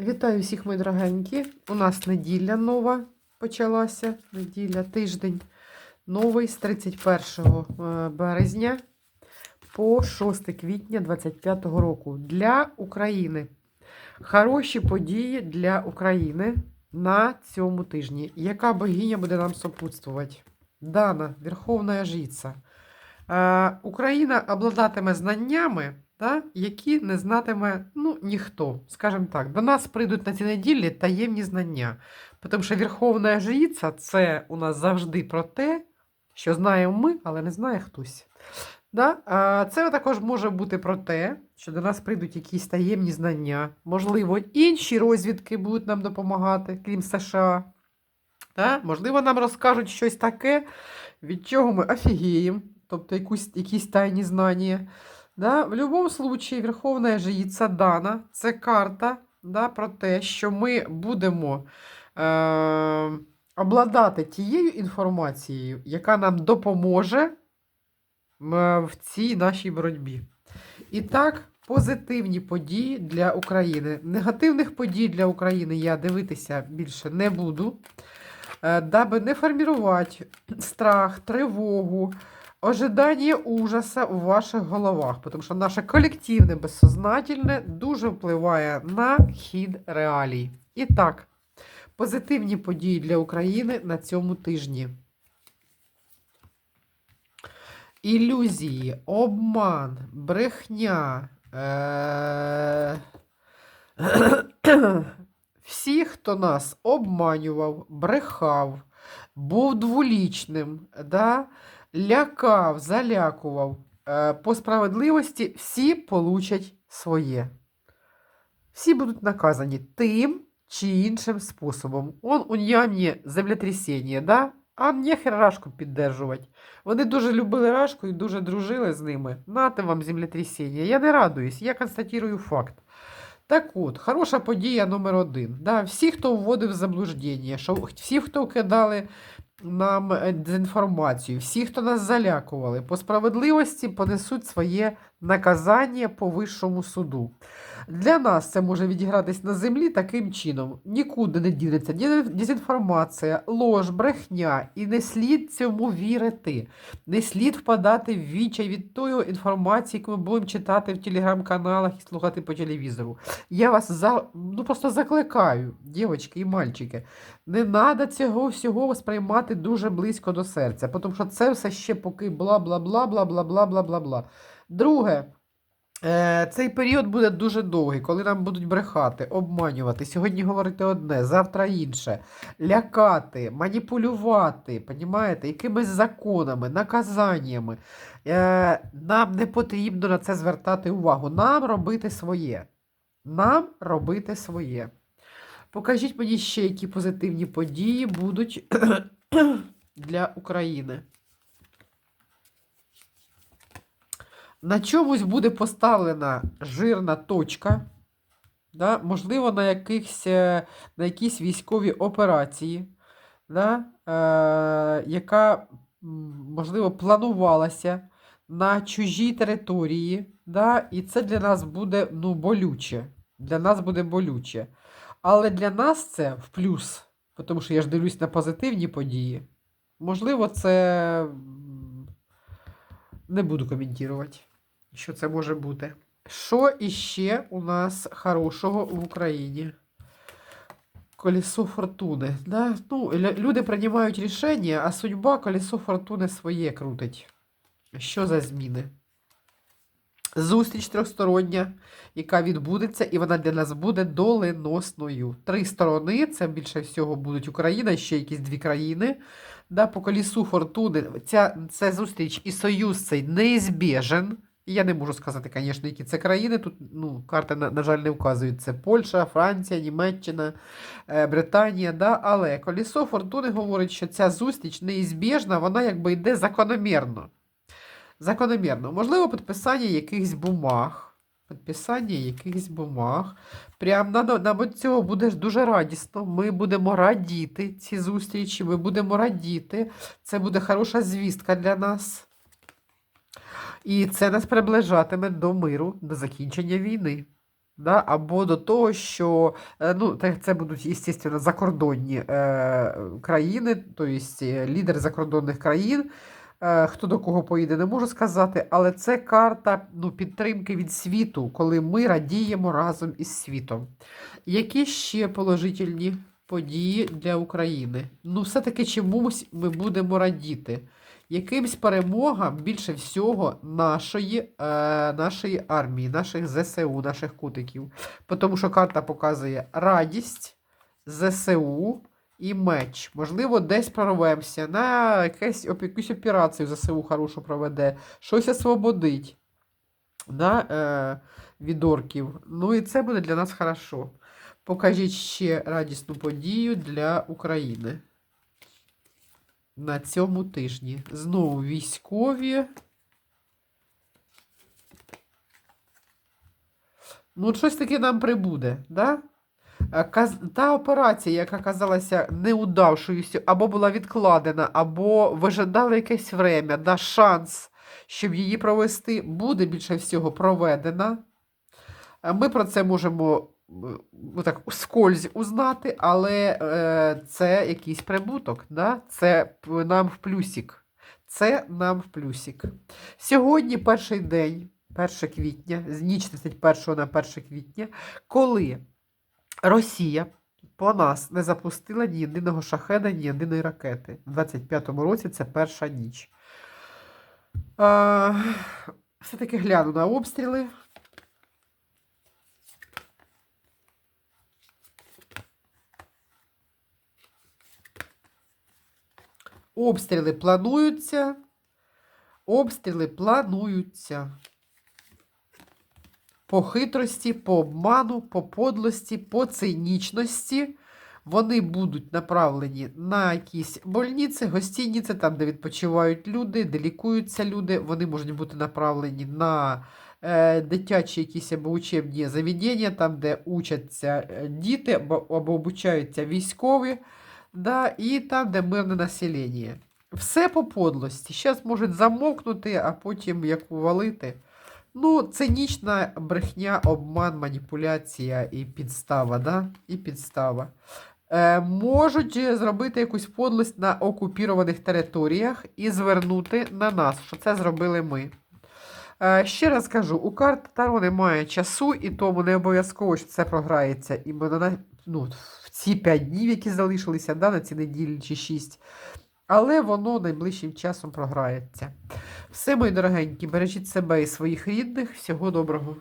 Вітаю всіх, мої дорогенькі. У нас неділя нова почалася. Неділя, тиждень новий з 31 е, березня по 6 квітня 2025 року для України. Хороші події для України на цьому тижні. Яка богиня буде нам сопутствувати? Дана, Верховна Жриця. Е, Україна обладатиме знаннями, да, які не знатиме ну, ніхто. Скажімо так, до нас прийдуть на ці неділі таємні знання. Тому що Верховна Жриця – це у нас завжди про те, що знаємо ми, але не знає хтось. Да? А це також може бути про те, що до нас прийдуть якісь таємні знання. Можливо, інші розвідки будуть нам допомагати, крім США. Да? Можливо, нам розкажуть щось таке, від чого ми офігіємо, тобто якусь, якісь тайні знання. Да? В будь-якому випадку, Верховна Жриця дана це карта да, про те, що ми будемо е, обладати тією інформацією, яка нам допоможе в цій нашій боротьбі. І так, позитивні події для України. Негативних подій для України я дивитися більше не буду, е, даби не формувати страх, тривогу, ожидання ужаса у ваших головах, тому що наше колективне безсознательне дуже впливає на хід реалій. І так, позитивні події для України на цьому тижні. Ілюзії, обман, брехня. Е... Всі, хто нас обманював, брехав, був дволічним, да? Лякав, залякував, е, по справедливості всі получать своє. Всі будуть наказані тим чи іншим способом. Он у нямні землетрясіння, да? а нехер рашку піддержувати. Вони дуже любили рашку і дуже дружили з ними. Нате вам землетрясіння. Я не радуюсь, я констатую факт. Так от, хороша подія номер один. Да, всі, хто вводив заблуждення, що всі, хто кидали нам е, дезінформацію, всі, хто нас залякували, по справедливості понесуть своє наказання по вищому суду. Для нас це може відігратись на землі таким чином. Нікуди не дінеться дезінформація, лож, брехня, і не слід цьому вірити. Не слід впадати в відчай від тої інформації, яку ми будемо читати в телеграм-каналах і слухати по телевізору. Я вас за, ну, просто закликаю, дівчатки і мальчики, не треба цього всього сприймати дуже близько до серця, тому що це все ще поки бла-бла-бла-бла-бла-бла-бла-бла. Друге. Е, Цей період буде дуже довгий, коли нам будуть брехати, обманювати, сьогодні говорити одне, завтра інше, лякати, маніпулювати, понімаєте, якимись законами, наказаннями. Е, Нам не потрібно на це звертати увагу. Нам робити своє. Нам робити своє. Покажіть мені ще, які позитивні події будуть для України. На чомусь буде поставлена жирна точка, да? можливо, на якихось, е, на якійсь військовій операції, да? е, яка, можливо, планувалася на чужій території. Да? І це для нас буде ну, болюче. Для нас буде болюче. Але для нас це в плюс, тому що я ж дивлюсь на позитивні події. Можливо, це не буду коментувати, що це може бути. Що іще у нас хорошого в Україні? Колесо фортуни. Да? Ну, люди приймають рішення, а судьба колесо фортуни своє крутить. Що за зміни? Зустріч трьохстороння, яка відбудеться, і вона для нас буде доленосною. Три сторони, це більше всього будуть Україна, ще якісь дві країни. Да, По колісу фортуни ця, ця зустріч і союз цей неізбіжен. Я не можу сказати, звісно, які це країни. Тут ну, карти, на, на жаль, не вказують. Це Польща, Франція, Німеччина, е, Британія. Да? Але колісо фортуни говорить, що ця зустріч неізбіжна, вона якби йде закономірно. Закономірно. Можливо, підписання якихось бумаг. Підписання якихось бумаг. Прям нам, цього буде дуже радісно. Ми будемо радіти ці зустрічі, ми будемо радіти. Це буде хороша звістка для нас. І це нас приближатиме до миру, до закінчення війни. да, або до того, що е, ну, це будуть, звісно, закордонні е, країни, тобто е, лідери закордонних країн. Е, Хто до кого поїде, не можу сказати, але це карта ну, підтримки від світу, коли ми радіємо разом із світом. Які ще положительні події для України? Ну, все-таки чомусь ми будемо радіти. Якимсь перемогам більше всього нашої, е, нашої армії, наших ЗСУ, наших кутиків. Тому що карта показує радість, ЗСУ і меч. Можливо, десь прорвемося на якесь, якусь операцію ЗСУ хорошу проведе, щось освободить да, е, від орків. Ну і це буде для нас хорошо. Покажіть ще радісну подію для України. На цьому тижні. Знову військові. Ну, щось таке нам прибуде, да? Та операція, яка казалася неудавшоюся, або була відкладена, або вижидали якесь время, да, шанс, щоб її провести, буде більше всього проведена. Ми про це можемо так, скользь узнати, але е, це якийсь прибуток, да? це нам в плюсик. Це нам в плюсик. Сьогодні перший день, 1 квітня, з ніч 31 на 1 квітня, коли Росія по нас не запустила ні єдиного шахеда, ні єдиної ракети. У 25-му році це перша ніч. Все-таки гляну на обстріли. Обстріли плануються. Обстріли плануються. По хитрості, по обману, по подлості, по цинічності. Вони будуть направлені на якісь больниці, гостиниці, там, де відпочивають люди, де лікуються люди. Вони можуть бути направлені на е, дитячі якісь або учебні заведення, там, де учаться е, діти або, або обучаються військові, да, і там, де мирне населення. Все по подлості. Зараз можуть замовкнути, а потім як увалити. Ну, цинічна брехня, обман, маніпуляція і підстава, да? І підстава. Е, можуть зробити якусь подлость на окупірованих територіях і звернути на нас, що це зробили ми. Е, ще раз кажу, у карт Таро немає часу, і тому не обов'язково, що це програється іменно на, ну, в ці 5 днів, які залишилися, да, на ці неділі чи 6. Але воно найближчим часом програється. Все, мої дорогенькі, бережіть себе і своїх рідних. Всього доброго.